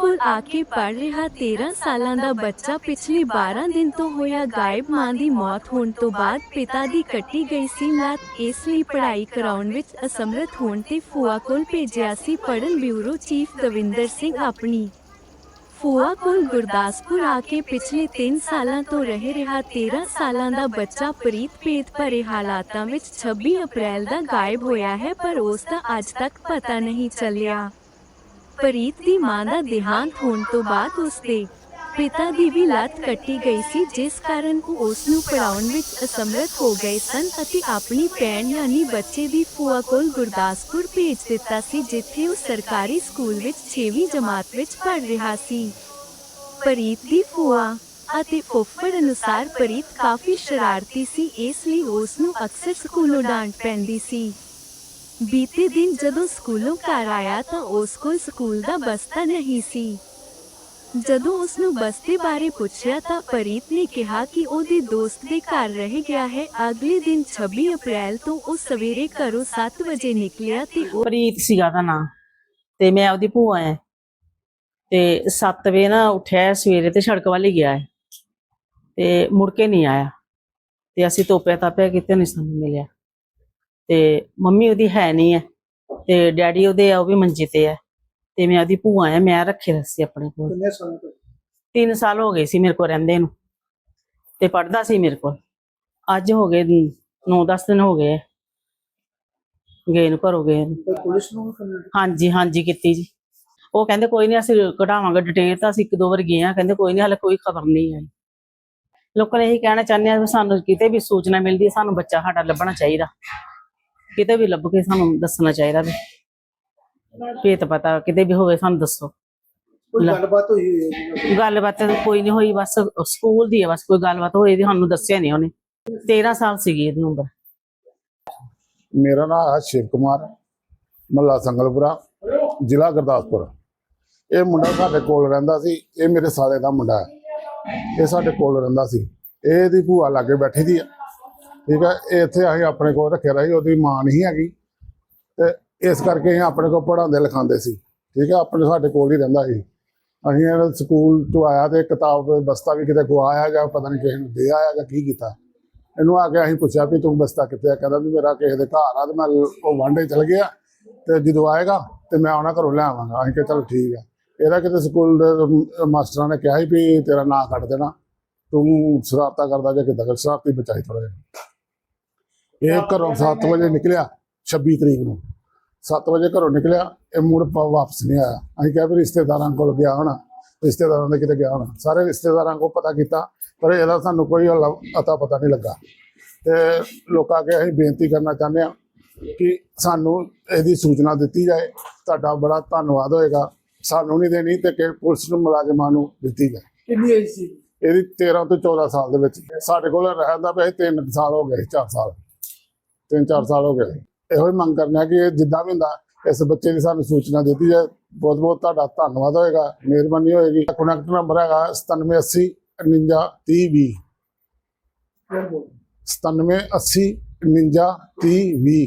ਆ ਕੇ ਪੜ ਰਿਹਾ 13 ਸਾਲਾਂ ਦਾ ਬੱਚਾ ਪਿਛਲੇ 12 ਦਿਨ ਤੋਂ ਹੋਇਆ ਗਾਇਬ, ਮਾਂ ਦੀ ਮੌਤ ਹੋਣ ਤੋਂ ਬਾਅਦ ਪਿਤਾ ਦੀ ਕੱਟੀ ਗਈ ਸੀ ਲੱਤ ਇਸ ਲਈ ਪੜ੍ਹਾਈ ਕਰਾਉਣ ਵਿੱਚ ਅਸਮਰਥ ਹੋਣ ਤੇ ਫੂਆ ਕੋਲ ਭੇਜਿਆ ਸੀ ਪੜਨ ਬਿਊਰੋ ਚੀਫ ਦਵਿੰਦਰ ਸਿੰਘ ਆਪਣੀ। ਫੂਆ ਕੋਲ ਗੁਰਦਾਸਪੁਰ ਆ ਕੇ ਪਿਛਲੇ 3 ਸਾਲਾਂ ਤੋਂ ਰਹਿ ਰਿਹਾ 13 ਸਾਲਾਂ ਦਾ ਬੱਚਾ ਪ੍ਰੀਤ ਭੇਤ ਭਰੇ ਹਾਲਾਤਾਂ ਵਿੱਚ 26 ਅਪ੍ਰੈਲ ਦਾ ਗਾਇਬ ਹੋਇਆ ਹੈ, ਪਰ ਉਸ ਦਾ ਅੱਜ ਤੱਕ ਪਤਾ ਨਹੀਂ ਚੱਲਿਆ। ਪ੍ਰੀਤ ਦੀ ਮਾਂ ਦਾ ਦੇਹਾਂਤ ਹੋਣ ਤੋਂ ਬਾਅਦ ਉਸ ਦੇ ਪਿਤਾ ਦੀ ਵੀ ਲੱਤ ਕੱਟੀ ਗਈ ਸੀ, ਜਿਸ ਕਾਰਨ ਉਹ ਉਸ ਨੂੰ ਪੜਾਉਣ ਵਿੱਚ ਅਸਮਰਥ ਹੋ ਗਏ ਸਨ ਅਤੇ ਆਪਣੀ ਭੈਣ ਯਾਨੀ ਬੱਚੇ ਦੀ ਭੂਆ ਕੋਲ ਗੁਰਦਾਸਪੁਰ ਭੇਜ ਦਿੱਤਾ ਸੀ, ਜਿੱਥੇ ਉਹ ਸਰਕਾਰੀ ਸਕੂਲ ਵਿੱਚ 6ਵੀਂ ਜਮਾਤ ਵਿੱਚ ਪੜ੍ਹ ਰਿਹਾ ਸੀ। ਪ੍ਰੀਤ ਦੀ ਭੂਆ ਅਤੇ ਫੁੱਫੜ ਅਨੁਸਾਰ ਪ੍ਰੀਤ ਕਾਫੀ ਸ਼ਰਾਰਤੀ ਸੀ, ਇਸ ਲਈ ਉਸ ਨੂੰ ਅਕਸਰ ਸਕੂਲੋਂ ਡਾਂਟ ਪੈਂਦੀ ਸੀ। ਬੀਤੇ ਦਿਨ ਜਦੋਂ ਸਕੂਲੋਂ ਘਰ ਆਇਆ ਤਾਂ ਉਸ ਕੋਲ ਸਕੂਲ ਦਾ ਬਸਤਾ ਨਹੀਂ ਸੀ। ਜਦੋਂ ਉਸ ਨੂੰ ਬਸਤੇ ਬਾਰੇ ਪੁੱਛਿਆ ਤਾਂ ਪ੍ਰੀਤ ਨੇ ਕਿਹਾ ਕਿ ਉਹਦੇ ਦੋਸਤ ਦੇ ਘਰ ਰਹਿ ਗਿਆ ਹੈ। ਅਗਲੇ ਦਿਨ 26 ਅਪ੍ਰੈਲ ਤੋਂ ਉਹ ਸਵੇਰੇ ਘਰੋਂ 7 ਵਜੇ ਨਿਕਲਿਆ ਤੇ ਉਹ ਪ੍ਰੀਤ ਸੀਗਾ ਦਾ ਨਾਂ ਤੇ ਮੈਂ ਉਹਦੀ ਭੂਆ ਐ ਤੇ 7 ਵਜੇ ਨਾ ਉੱਠਿਆ ਸਵੇਰੇ ਤੇ ਸੜਕ ਵੱਲ ਹੀ ਗਿਆ ਹੈ। ਤੇ ਮੁੜ ਕੇ ਨਹੀਂ ਆਇਆ। ਤੇ ਅਸੀਂ ਤੋਪਿਆ ਤਾਪਿਆ ਕਿਤੇ ਨਹੀਂ ਸਾਨੂੰ ਮਿਲਿਆ। ਤੇ ਮੰਮੀ ਉਹਦੀ ਹੈ ਨਹੀਂ ਐ ਤੇ ਡੈਡੀ ਉਹਦੇ ਆ ਉਹ ਵੀ ਮੰਜੇ ਤੇ ਐ ਤੇ ਮੈਂ ਉਹਦੀ ਭੂਆ ਐ ਮੈਂ ਰੱਖੇ ਰੱਸੀ ਆਪਣੇ ਕੋਲ। ਕਿੰਨੇ ਸਾਲ ਤੋਂ 3 ਸਾਲ ਹੋ ਗਏ ਸੀ ਮੇਰੇ ਕੋਲ ਰਹਿੰਦੇ ਨੂੰ ਤੇ ਪੜਦਾ ਸੀ ਮੇਰੇ ਕੋਲ। ਅੱਜ ਹੋ ਗਏ 9-10 ਦਿਨ ਹੋ ਗਏ। ਗਏ ਨੂੰ ਘਰੋਂ ਗਏ ਨੂੰ। ਪੁਲਿਸ ਹਾਂਜੀ ਹਾਂਜੀ ਕੀਤੀ ਜੀ। ਉਹ ਕਹਿੰਦੇ ਕੋਈ ਨਹੀਂ ਅਸੀਂ ਕਢਾਵਾਂਗੇ ਡਿਟੇਲ ਤਾਂ ਅਸੀਂ ਇੱਕ ਦੋ ਵਾਰ ਗਏ ਆ ਕਹਿੰਦੇ ਕੋਈ ਨਹੀਂ ਹਲੇ ਕੋਈ ਖਬਰ ਨਹੀਂ ਆਈ। ਲੋਕਾਂ ਨੇ ਇਹੀ ਕਹਿਣਾ ਚਾਹੁੰਦੇ ਆ ਸਾਨੂੰ ਕਿਤੇ ਵੀ ਸੂਚਨਾ ਮਿਲਦੀ ਹੈ ਸਾਨੂੰ ਬੱਚਾ ਸਾਡਾ ਲੱਭਣਾ ਚਾਹੀਦਾ। ਕਿਤੇ ਵੀ ਲੱਭ ਕੇ ਸਾਨੂੰ ਦੱਸਣਾ ਚਾਹੀਦਾ ਵੀ। ਭੇਤ ਪਤਾ ਕਿਤੇ ਵੀ ਹੋਵੇ ਸਾਨੂੰ ਦੱਸੋ। ਕੋਈ। ਗੱਲਬਾਤ ਹੋਈ ਹੋਈ ਹੈ ਜੀ? ਗੱਲਬਾਤ ਤਾਂ ਕੋਈ ਨਹੀਂ ਹੋਈ ਬਸ ਸਕੂਲ ਦੀ ਹੈ ਬਸ ਕੋਈ ਗੱਲਬਾਤ ਹੋਈ ਦੀ ਸਾਨੂੰ ਦੱਸਿਆ ਨਹੀਂ ਉਹਨੇ। 13 ਸਾਲ ਸੀਗੀ ਇਹਦੀ ਉਮਰ। ਮੇਰਾ ਨਾਮ ਹੈ ਸ਼ਿਵ ਕੁਮਾਰ ਮੱਲਾ ਸੰਗਲਪੁਰਾ ਜ਼ਿਲ੍ਹਾ ਗੁਰਦਾਸਪੁਰ। ਇਹ ਮੁੰਡਾ ਸਾਡੇ ਕੋਲ ਰਹਿੰਦਾ ਸੀ ਇਹ ਮੇਰੇ ਸਾਲੇ ਦਾ ਮੁੰਡਾ ਹੈ। ਇਹ ਸਾਡੇ ਕੋਲ ਰਹਿੰਦਾ ਸੀ। ਇਹ ਇਹਦੀ ਭੂਆ ਲਾਗੇ ਬੈਠੀ ਦੀ ਆ। ਠੀਕ ਹੈ ਇਹ ਇੱਥੇ ਅਸੀਂ ਆਪਣੇ ਕੋਲ ਰੱਖਿਆ ਰਹੀ ਉਹਦੀ ਮਾਂ ਨਹੀਂ ਹੈਗੀ। ਤੇ ਇਸ ਕਰਕੇ ਅਸੀਂ ਆਪਣੇ ਕੋਲ ਪੜਾਉਂਦੇ ਲਿਖਾਉਂਦੇ ਸੀ। ਠੀਕ ਹੈ ਆਪਣੇ ਸਾਡੇ ਕੋਲ ਹੀ ਰਹਿੰਦਾ ਸੀ। ਅਸੀਂ ਇਹ ਸਕੂਲ ਤੋਂ ਆਇਆ ਤੇ ਕਿਤਾਬ ਬਸਤਾ ਵੀ ਕਿਤੇ ਗਵਾਇਆ ਜਾਂ ਪਤਾ ਨਹੀਂ ਕਿਸੇ ਨੂੰ ਦੇ ਆਇਆ ਜਾਂ ਕੀ ਕੀਤਾ। ਇਹਨੂੰ ਆ ਕੇ ਅਸੀਂ ਪੁੱਛਿਆ ਵੀ ਤੂੰ ਬਸਤਾ ਕਿੱਥੇ ਆ? ਕਹਿੰਦਾ ਵੀ ਮੇਰਾ ਕਿਸੇ ਦੇ ਘਰ ਆ ਤੇ ਮੈਂ ਉਹ ਵਾਂਡੇ ਚਲ ਗਿਆ। ਤੇ ਜਦੋਂ ਆਏਗਾ ਤੇ ਮੈਂ ਉਹਨਾਂ ਘਰੋਂ ਲੈ ਆਵਾਂਗਾ। ਅਸੀਂ ਕਿਹਾ ਚਲੋ ਠੀਕ ਆ। ਇਹਦਾ ਕਿਤੇ ਸਕੂਲ ਦੇ ਮਾਸਟਰਾਂ ਨੇ ਕਿਹਾ ਸੀ ਵੀ ਤੇਰਾ ਨਾਂ ਕੱਟ ਦੇਣਾ। ਤੂੰ ਸ਼ਰਾਰਤਾਂ ਕਰਦਾ ਜਾਂ ਕਿੱਦਾਂ ਕਰ? ਸ਼ਰਾਰਤੀ ਬਚਾਈ ਥੋੜਾ ਜਿਹਾ। ਇਹ ਘਰੋਂ 7 ਵਜੇ ਨਿਕਲਿਆ 26 ਤਰੀਕ ਨੂੰ। 7 ਵਜੇ ਘਰੋਂ ਨਿਕਲਿਆ ਇਹ ਮੁੜ ਵਾਪਸ ਨਹੀਂ ਆਇਆ। ਅਸੀਂ ਕਿਹਾ ਵੀ ਰਿਸ਼ਤੇਦਾਰਾਂ ਕੋਲ ਗਿਆ ਹੋਣਾ ਰਿਸ਼ਤੇਦਾਰਾਂ ਦੇ ਕਿਤੇ ਗਿਆ ਹੋਣਾ। ਸਾਰੇ ਰਿਸ਼ਤੇਦਾਰਾਂ ਕੋਲ ਪਤਾ ਕੀਤਾ ਪਰ ਇਹਦਾ ਸਾਨੂੰ ਕੋਈ ਅਤਾ ਪਤਾ ਨਹੀਂ ਲੱਗਾ। ਤੇ ਲੋਕਾਂ ਅੱਗੇ ਅਸੀਂ ਬੇਨਤੀ ਕਰਨਾ ਚਾਹੁੰਦੇ ਹਾਂ ਕਿ ਸਾਨੂੰ ਇਹਦੀ ਸੂਚਨਾ ਦਿੱਤੀ ਜਾਏ। ਤੁਹਾਡਾ ਬੜਾ ਧੰਨਵਾਦ ਹੋਏਗਾ। ਸਾਨੂੰ ਨਹੀਂ ਦੇਣੀ ਤੇ ਕਿ ਪੁਲਿਸ ਨੂੰ ਮੁਲਾਜ਼ਮਾਂ ਨੂੰ ਦਿੱਤੀ ਜਾਏ। ਕਿੰਨੀ ਏਜ ਸੀ? ਇਹਦੀ 13 ਤੋਂ 14 ਸਾਲ ਦੇ ਵਿੱਚ। ਸਾਡੇ ਕੋਲ ਰਹਿੰਦਾ ਪਿਆ 3 ਸਾਲ ਹੋ ਗਏ 4 ਸਾਲ। 3-4 ਸਾਲ ਹੋ ਗਏ। ਇਹੋ ਹੀ ਮੰਗ ਕਰਨਾ ਕਿ ਇਹ ਜਿੱਦਾਂ ਵੀ ਹੁੰਦਾ ਇਸ ਬੱਚੇ ਦੀ ਸਾਨੂੰ ਸੂਚਨਾ ਦਿੱਤੀ ਜਾਏ। ਬਹੁਤ ਬਹੁਤ ਤੁਹਾਡਾ ਧੰਨਵਾਦ ਹੋਏਗਾ ਮਿਹਰਬਾਨੀ ਹੋਏਗੀ। ਕਨੈਕਟ ਨੰਬਰ ਹੈਗਾ 9780 49 30 20 ਫਿਰ ਬੋਲ। 9780 49 30 20